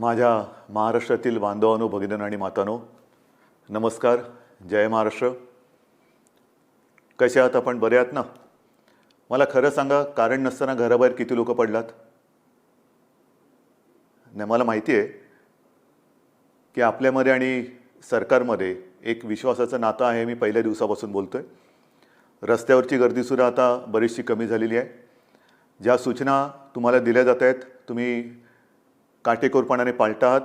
माझ्या महाराष्ट्रातील बांधवानो भगिनींनो आणि मातानो नमस्कार जय महाराष्ट्र. कसे आहात आपण? बरे आहात ना? मला खरं सांगा कारण नसताना घराबाहेर किती लोक पडलात? नाही मला माहिती आहे की आपल्यामध्ये आणि सरकारमध्ये एक विश्वासाचं नातं आहे मी पहिल्या दिवसापासून बोलतो आहे रस्त्यावरची गर्दीसुद्धा आता बरीचशी कमी झालेली आहे. ज्या सूचना तुम्हाला दिल्या जात आहेत तुम्ही काटेकोरपणाने पाळतात.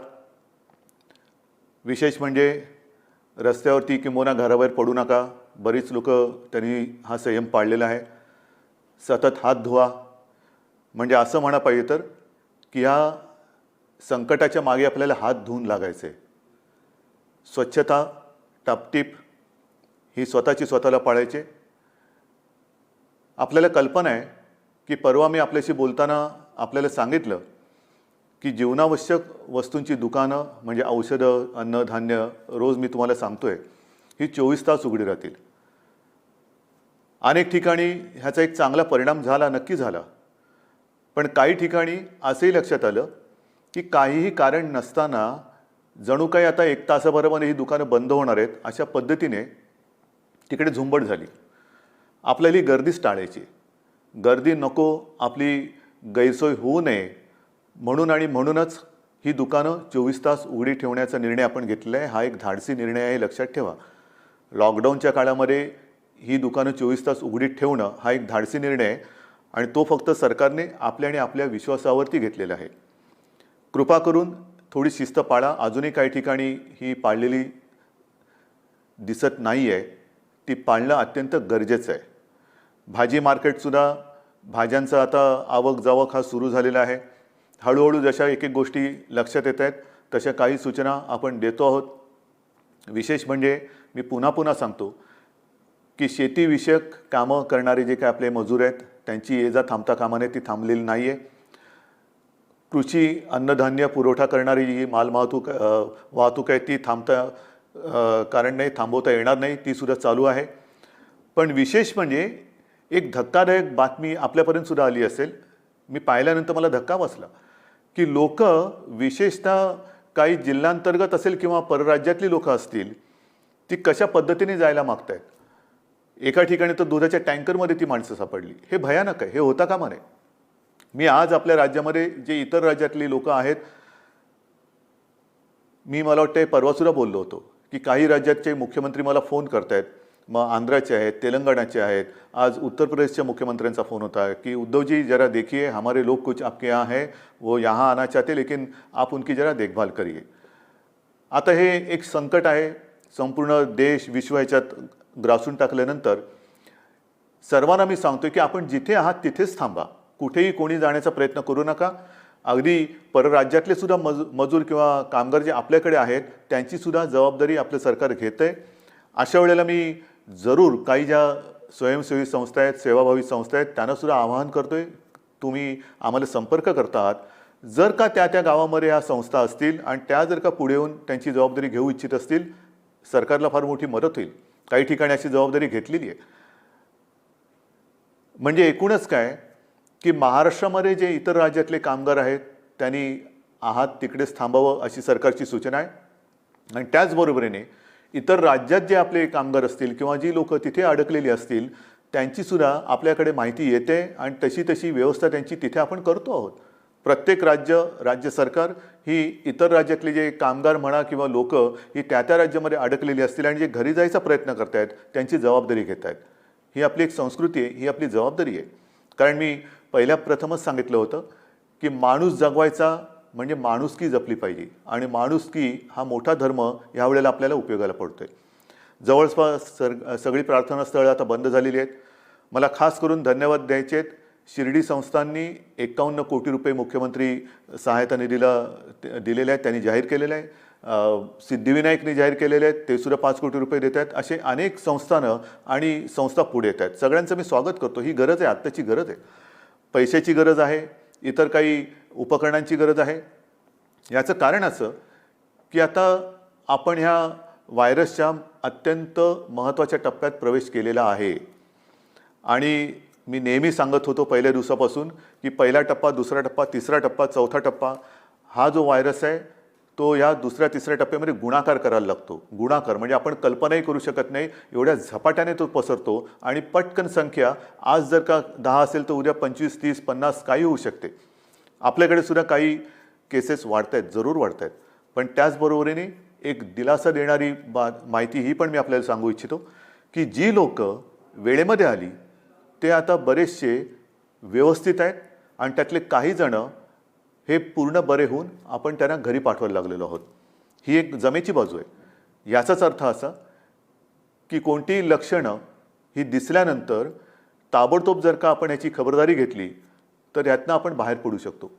विशेष म्हणजे रस्त्यावरती किंबहुना घराबाहेर पडू नका. बरीच लोक त्यांनी हा संयम पाळलेला आहे. सतत हात धुवा. म्हणजे असं म्हणा पाहिजे तर की ह्या संकटाच्या मागे आपल्याला हात धुवून लागायचे स्वच्छता टापटीप ही स्वतःची स्वतःला पाळायची. आपल्याला कल्पना आहे की परवा मी आपल्याशी बोलताना आपल्याला सांगितलं की जीवनावश्यक वस्तूंची दुकानं म्हणजे औषधं अन्नधान्य रोज मी तुम्हाला सांगतो आहे ही चोवीस तास उघडी राहतील. अनेक ठिकाणी ह्याचा एक चांगला परिणाम झाला नक्की झाला. पण काही ठिकाणी असंही लक्षात आलं की काहीही कारण नसताना जणू काही आता एक तासाबरोबर ही दुकानं बंद होणार आहेत अशा पद्धतीने तिकडे झुंबड झाली. आपल्याला ही गर्दीच टाळायची. गर्दी नको आपली गैरसोय होऊ नये म्हणून आणि म्हणूनच ही दुकानं चोवीस तास उघडी ठेवण्याचा निर्णय आपण घेतलेला आहे. हा एक धाडसी निर्णय आहे लक्षात ठेवा. लॉकडाऊनच्या काळामध्ये ही दुकानं चोवीस तास उघडीत ठेवणं हा एक धाडसी निर्णय आहे आणि तो फक्त सरकारने आपल्या आणि आपल्या विश्वासावरती घेतलेला आहे. कृपा करून थोडी शिस्त पाळा. अजूनही काही ठिकाणी ही पाळलेली दिसत नाही आहे ती पाळणं अत्यंत गरजेचं आहे. भाजी मार्केटसुद्धा भाज्यांचा आता आवक जावक हा सुरू झालेला आहे. हळूहळू जशा एक एक गोष्टी लक्षात येत आहेत तशा काही सूचना आपण देतो आहोत. विशेष म्हणजे मी पुन्हा पुन्हा सांगतो की शेतीविषयक कामं करणारे जे काय आपले मजूर आहेत त्यांची ये जा थांबता कामाने ती थांबलेली नाही आहे कृषी अन्नधान्य पुरवठा करणारी जी माल वाहतूक वाहतूक आहे ती थांबता कारण नाही थांबवता येणार नाही ती सुद्धा चालू आहे. पण विशेष म्हणजे एक धक्कादायक बातमी आपल्यापर्यंत सुद्धा आली असेल. मी पाहिल्यानंतर मला धक्का बसला. की लोक विशेषतः काही जिल्हांतर्गत असेल किंवा परराज्यातली लोक असतील ती कशा पद्धतीने जायला मागत आहेत एका ठिकाणी तर दुधाच्या टँकरमध्ये ती माणसं सापडली. हे भयानक आहे. हे होता कामा नये. मी आज आपल्या राज्यामध्ये जे इतर राज्यातली लोक आहेत मी मला वाटतं परवासुद्धा बोललो होतो की काही राज्याचे मुख्यमंत्री मला फोन करतायत मग आंध्राचे आहेत तेलंगणाचे आहेत. आज उत्तर प्रदेशच्या मुख्यमंत्र्यांचा फोन होता की उद्धवजी जरा देखिए हमारे लोग कुछ आपके यहाँ हैं वो यहाँ आना चाहते लेकिन आप उनकी जरा देखभाल करिए. आता हे एक संकट आहे. संपूर्ण देश विश्व ह्याच्यात ग्रासून टाकल्यानंतर सर्वांना मी सांगतोय की आपण जिथे आहात तिथेच थांबा. कुठेही कोणी जाण्याचा प्रयत्न करू नका. अगदी परराज्यातले सुद्धा मज मजूर किंवा कामगार जे आपल्याकडे आहेत त्यांचीसुद्धा जबाबदारी आपलं सरकार घेत आहे अशा वेळेला मी जरूर काही ज्या स्वयंसेवी संस्था आहेत सेवाभावी संस्था आहेत त्यांनासुद्धा आवाहन आवाहन करतोय. तुम्ही आम्हाला संपर्क करता आहात जर का त्या त्या गावामध्ये ह्या संस्था असतील आणि त्या जर का पुढे येऊन त्यांची जबाबदारी घेऊ इच्छित असतील सरकारला फार मोठी मदत होईल. काही ठिकाणी अशी जबाबदारी घेतलेली आहे. म्हणजे एकूणच काय? की महाराष्ट्रामध्ये जे इतर राज्यातले कामगार आहेत त्यांनी आहात तिकडेच थांबावं अशी सरकारची सूचना आहे. आणि त्याचबरोबरीने इतर राज्यात जे आपले कामगार असतील किंवा जी लोक तिथे अडकलेली असतील त्यांचीसुद्धा आपल्याकडे माहिती येते आणि तशी तशी व्यवस्था त्यांची तिथे आपण करतो आहोत. प्रत्येक राज्य राज्य सरकार ही इतर राज्यातले जे कामगार म्हणा किंवा लोक ही त्या त्या राज्यामध्ये अडकलेली असतील आणि जे घरी जायचा प्रयत्न करतायत त्यांची जबाबदारी घेत आहेत ही आपली एक संस्कृती आहे ही आपली जबाबदारी आहे. कारण मी पहिल्या प्रथमच सांगितलं होतं की माणूस जगवायचा म्हणजे माणुसकी जपली पाहिजे. आणि माणुसकी हा मोठा धर्म ह्यावेळेला आपल्याला उपयोगाला पडतो आहे जवळपास सर सगळी प्रार्थनास्थळं आता बंद झालेली आहेत. मला खास करून धन्यवाद द्यायचे आहेत शिर्डी संस्थांनी एकावन्न कोटी रुपये मुख्यमंत्री सहायता निधीला दिलेले आहेत त्यांनी जाहीर केलेलं आहे सिद्धिविनायकने जाहीर केलेले आहेत ते सुद्धा पाच कोटी रुपये देत आहेत. असे अनेक संस्थानं आणि संस्था पुढे येत आहेत. सगळ्यांचं मी स्वागत करतो. ही गरज आहे आत्ताची गरज आहे. पैशाची गरज आहे. इतर काही उपकरणांची गरज आहे. याचं कारण असं की आता आपण ह्या व्हायरसच्या अत्यंत महत्त्वाच्या टप्प्यात प्रवेश केलेला आहे. आणि मी नेहमी सांगत होतो पहिल्या दिवसापासून की पहिला टप्पा दुसरा टप्पा तिसरा टप्पा चौथा टप्पा हा जो व्हायरस आहे तो ह्या दुसऱ्या तिसऱ्या टप्प्यामध्ये गुणाकार करायला लागतो. गुणाकार म्हणजे आपण कल्पनाही करू शकत नाही एवढ्या झपाट्याने तो पसरतो आणि पटकन संख्या आज जर का दहा असेल तर उद्या पंचवीस तीस पन्नास काही होऊ शकते. आपल्याकडे सुद्धा काही केसेस वाढत आहेत जरूर वाढत आहेत पण त्याचबरोबरीने एक दिलासा देणारी बा माहिती ही पण मी आपल्याला सांगू इच्छितो की जी लोक वेळेमध्ये आली ते आता बरेचसे व्यवस्थित आहेत आणि त्यातले काही जणं हे पूर्ण बरे होऊन आपण त्यांना घरी पाठवायला लागलेलो आहोत. ही एक जमेची बाजू आहे. याचाच अर्थ असा की कोणतीही लक्षणं ही दिसल्यानंतर ताबडतोब जर का आपण याची खबरदारी घेतली तर यातनं आपण बाहेर पडू शकतो.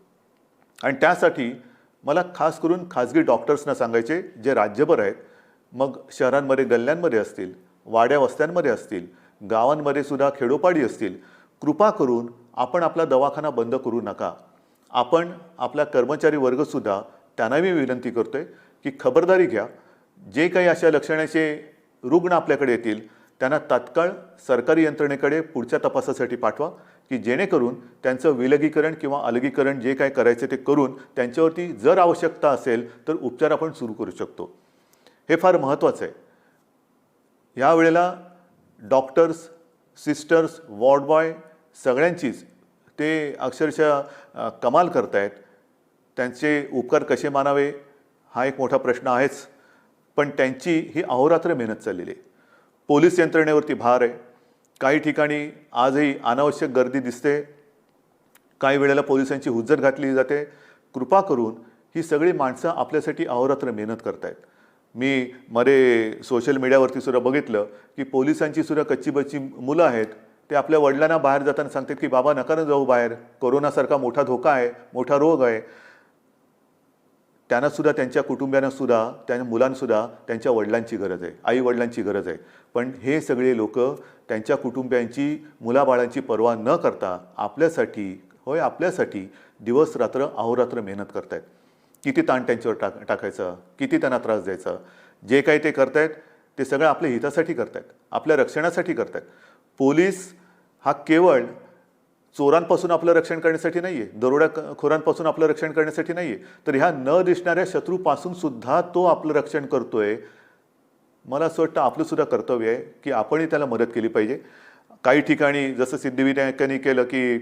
आणि त्यासाठी मला खास करून खाजगी डॉक्टर्सना सांगायचे जे राज्यभर आहेत मग शहरांमध्ये गल्ल्यांमध्ये असतील वाड्या वस्त्यांमध्ये असतील गावांमध्ये सुद्धा खेडोपाडी असतील कृपा करून आपण आपला दवाखाना बंद करू नका. आपण आपला कर्मचारी वर्गसुद्धा त्यांना मी विनंती करतो आहे की खबरदारी घ्या. जे काही अशा लक्षणाचे रुग्ण आपल्याकडे येतील त्यांना तात्काळ सरकारी यंत्रणेकडे पुढच्या तपासासाठी पाठवा की जेणेकरून त्यांचं विलगीकरण किंवा अलगीकरण जे काय करायचं ते करून त्यांच्यावरती जर आवश्यकता असेल तर उपचार आपण सुरू करू शकतो. हे फार महत्त्वाचं आहे. यावेळेला डॉक्टर्स सिस्टर्स वॉर्ड बॉय सगळ्यांचीच ते अक्षरशः कमाल करतायत. त्यांचे उपकार कसे मानावे हा एक मोठा प्रश्न आहेच पण त्यांची ही अहोरात्र मेहनत चाललेली आहे. पोलीस यंत्रणेवरती भार आहे. काही ठिकाणी आजही अनावश्यक गर्दी दिसते. काही वेळेला पोलिसांची हुज्जत घातली जाते. कृपा करून ही सगळी माणसं आपल्यासाठी अहोरात्र मेहनत करतायत. मी मध्ये सोशल मीडियावरती सुद्धा बघितलं की पोलिसांची सुद्धा कच्ची बच्ची मुलं आहेत. ते आपल्या वडिलांना बाहेर जाताना सांगतात की बाबा नका ना जाऊ बाहेर. कोरोनासारखा मोठा धोका आहे मोठा रोग आहे. त्यांनासुद्धा त्यांच्या कुटुंबियांनासुद्धा त्या मुलांसुद्धा त्यांच्या वडिलांची गरज आहे आई वडिलांची गरज आहे. पण हे सगळे लोक त्यांच्या कुटुंबियांची मुलाबाळांची पर्वा न करता आपल्यासाठी होय आपल्यासाठी दिवस रात्र अहोरात्र मेहनत करतायत. किती ताण त्यांच्यावर टाक टाकायचं किती त्यांना त्रास द्यायचा. जे काही ते करतायत ते सगळं आपल्या हितासाठी करतायत आपल्या रक्षणासाठी करतायत. पोलीस हा केवळ चोरांपासून आपलं रक्षण करण्यासाठी नाही आहे दरोड्याखोरांपासून आपलं रक्षण करण्यासाठी नाही आहे तर ह्या न दिसणाऱ्या शत्रूपासून सुद्धा तो आपलं रक्षण करतोय. मला असं वाटतं आपलं सुद्धा कर्तव्य आहे की आपणही त्याला मदत केली पाहिजे. काही ठिकाणी जसं सिद्धिविनायकांनी केलं की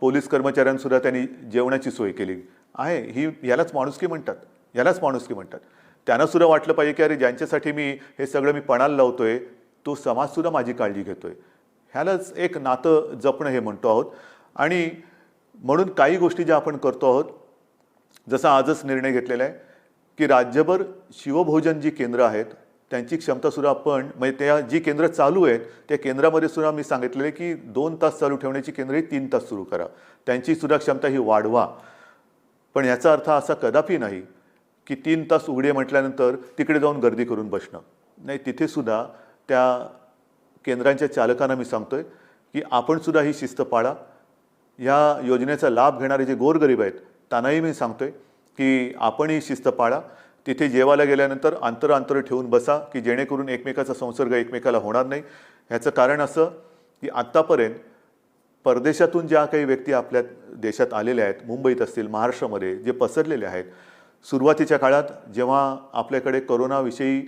पोलीस कर्मचाऱ्यांसुद्धा त्यांनी जेवणाची सोय केली. आहे ही यालाच माणुसकी म्हणतात. यालाच माणुसकी म्हणतात. त्यांना सुद्धा वाटलं पाहिजे की अरे ज्यांच्यासाठी मी हे सगळं मी पणाला लावतोय तो समाजसुद्धा माझी काळजी घेतोय. ह्यालाच एक नातं जपणं हे म्हणतो आहोत. आणि म्हणून काही गोष्टी ज्या आपण करतो आहोत जसा आजच निर्णय घेतलेला आहे की राज्यभर शिवभोजन जी केंद्र आहेत त्यांची क्षमतासुद्धा आपण म्हणजे त्या जी केंद्र चालू आहेत त्या केंद्रामध्ये सुद्धा मी सांगितलेलं आहे की दोन तास चालू ठेवण्याची केंद्र ही तीन तास सुरू करा. त्यांची सुद्धा क्षमता ही वाढवा. पण याचा अर्थ असा कदापि नाही की तीन तास उघडे म्हटल्यानंतर तिकडे जाऊन गर्दी करून बसणं. नाही तिथेसुद्धा त्या केंद्रांच्या चालकांना मी सांगतोय की आपणसुद्धा ही शिस्त पाळा. या योजनेचा लाभ घेणारे जे गोरगरीब आहेत त्यांनाही मी सांगतोय की आपण ही शिस्त पाळा. तिथे जेवायला गेल्यानंतर अंतर अंतर ठेवून बसा की जेणेकरून एकमेकाचा संसर्ग एकमेकाला होणार नाही. ह्याचं कारण असं की आत्तापर्यंत परदेशातून ज्या काही व्यक्ती आपल्या देशात आलेल्या आहेत मुंबईत असतील महाराष्ट्रामध्ये जे पसरलेले आहेत सुरुवातीच्या काळात जेव्हा आपल्याकडे कोरोनाविषयी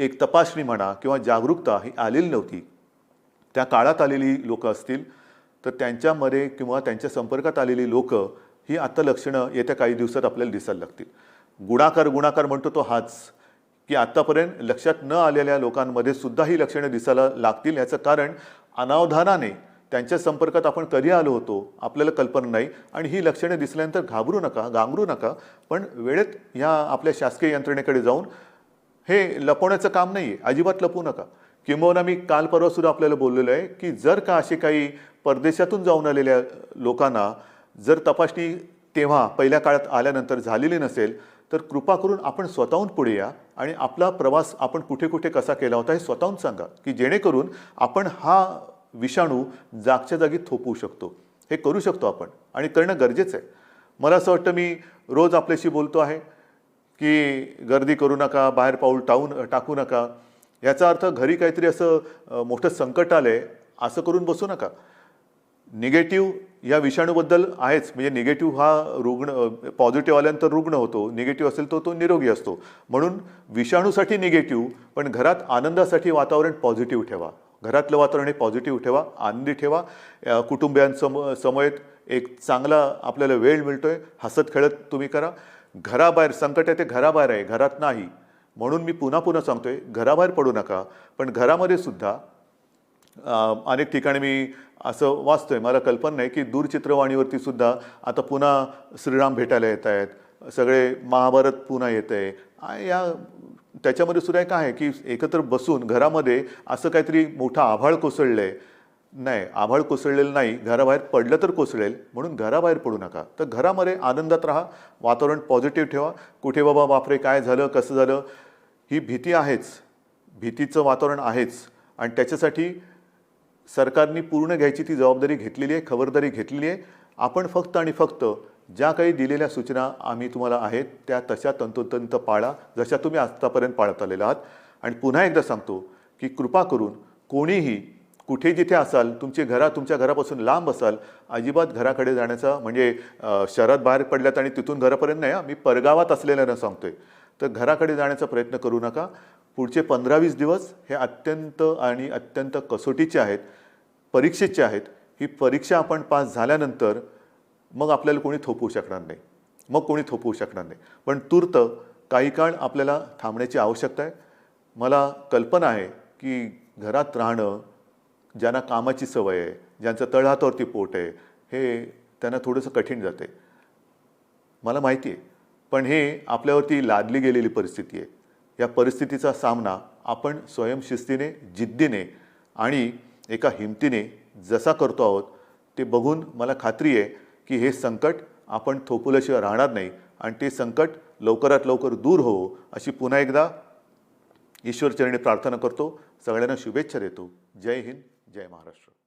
एक तपासणी म्हणा किंवा जागरूकता ही आलेली नव्हती. त्या काळात आलेली लोकं असतील तर त्यांच्यामध्ये किंवा त्यांच्या संपर्कात आलेली लोकं ही आता लक्षणं येत्या काही दिवसात आपल्याला दिसायला लागतील. गुणाकार गुणाकार म्हणतो तो हाच की आत्तापर्यंत लक्षात न आलेल्या लोकांमध्ये सुद्धा ही लक्षणं दिसायला लागतील याचं कारण अनावधानाने त्यांच्या संपर्कात आपण कधी आलो होतो आपल्याला कल्पना नाही. आणि ही लक्षणं दिसल्यानंतर घाबरू नका गांगरू नका. पण वेळेत ह्या आपल्या शासकीय यंत्रणेकडे जाऊन हे लपवण्याचं काम नाही आहे अजिबात लपवू नका. किंबहुना मी काल परवा सुद्धा आपल्याला बोललेलो आहे की जर का असे काही परदेशातून जाऊन आलेल्या लोकांना जर तपासणी तेव्हा पहिल्या काळात आल्यानंतर झालेली नसेल तर कृपा करून आपण स्वतःहून पुढे या आणि आपला प्रवास आपण कुठे कुठे कसा केला होता हे स्वतःहून सांगा की जेणेकरून आपण हा विषाणू जागच्या जागी थोपवू शकतो. हे करू शकतो आपण आणि करणं गरजेचं आहे. मला असं वाटतं मी रोज आपल्याशी बोलतो आहे. की गर्दी करू नका बाहेर पाऊल टावून टाकू नका. याचा अर्थ घरी काहीतरी असं मोठं संकट आलं आहे असं करून बसू नका. निगेटिव्ह या विषाणूबद्दल आहेच. म्हणजे निगेटिव्ह हा रुग्ण पॉझिटिव्ह आल्यानंतर रुग्ण होतो. निगेटिव्ह असेल तो तो निरोगी असतो. म्हणून विषाणूसाठी निगेटिव्ह पण घरात आनंदासाठी वातावरण पॉझिटिव्ह ठेवा. घरातलं वातावरण हे पॉझिटिव्ह ठेवा आनंदी ठेवा. कुटुंबियांसम समवेत एक चांगला आपल्याला वेळ मिळतो आहे हसत खेळत तुम्ही करा. घराबाहेर संकट आहे ते घराबाहेर आहे घरात नाही. म्हणून मी पुन्हा पुन्हा सांगतो आहे घराबाहेर पडू नका. पण घरामध्ये सुद्धा अनेक ठिकाणी मी असं वाचतो आहे मला कल्पना नाही की दूरचित्रवाणीवरती सुद्धा आता पुन्हा श्रीराम भेटायला येत आहेत. सगळे महाभारत पुन्हा येत आहे. या त्याच्यामध्ये सुद्धा काय आहे की एकत्र बसून घरामध्ये असं काहीतरी मोठा आभाळ कोसळलं आहे नाही आभाळ कोसळलेलं नाही घराबाहेर पडलं तर कोसळेल म्हणून घराबाहेर पडू नका. तर घरामध्ये आनंदात राहा वातावरण पॉझिटिव्ह ठेवा. कुठे बाबा बापरे काय झालं कसं झालं? ही भीती आहेच. भीतीचं वातावरण आहेच. आणि त्याच्यासाठी सरकारने पूर्ण घ्यायची ती जबाबदारी घेतलेली आहे खबरदारी घेतलेली आहे. आपण फक्त आणि फक्त ज्या काही दिलेल्या सूचना आम्ही तुम्हाला आहेत त्या तशा तंतोतंत पाळा जशा तुम्ही आत्तापर्यंत पाळत आलेला आहात. आणि पुन्हा एकदा सांगतो की कृपा करून कोणीही कुठे जिथे असाल तुमची घरा तुमच्या घरापासून लांब असाल अजिबात घराकडे जाण्याचा म्हणजे शहरात बाहेर पडल्यात आणि तिथून घरापर्यंत नाही मी परगावात असलेल्यांना सांगतोय. तर घराकडे जाण्याचा प्रयत्न करू नका. पुढचे पंधरा वीस दिवस हे अत्यंत आणि अत्यंत कसोटीचे आहेत परीक्षेचे आहेत. ही परीक्षा आपण पास झाल्यानंतर मग आपल्याला कोणी थोपवू शकणार नाही. मग कोणी थोपवू शकणार नाही. पण तूर्त काही काळ आपल्याला थांबण्याची आवश्यकता आहे. मला कल्पना आहे की घरात राहणं ज्यांना कामाची सवय आहे ज्यांचं तळहातावरती पोट आहे हे त्यांना थोडंसं कठीण जाते. मला माहिती आहे पण हे आपल्यावरती लादली गेलेली परिस्थिती आहे. या परिस्थितीचा सामना आपण स्वयंशिस्तीने जिद्दीने आणि एका हिमतीने जसा करतो आहोत ते बघून मला खात्री आहे की हे संकट आपण थोपवल्याशिवाय राहणार नाही आणि ते संकट लवकरात लवकर दूर होवो अशी पुन्हा एकदा ईश्वरचरणी प्रार्थना करतो. सगळ्यांना शुभेच्छा देतो. जय हिंद. जय महाराष्ट्र.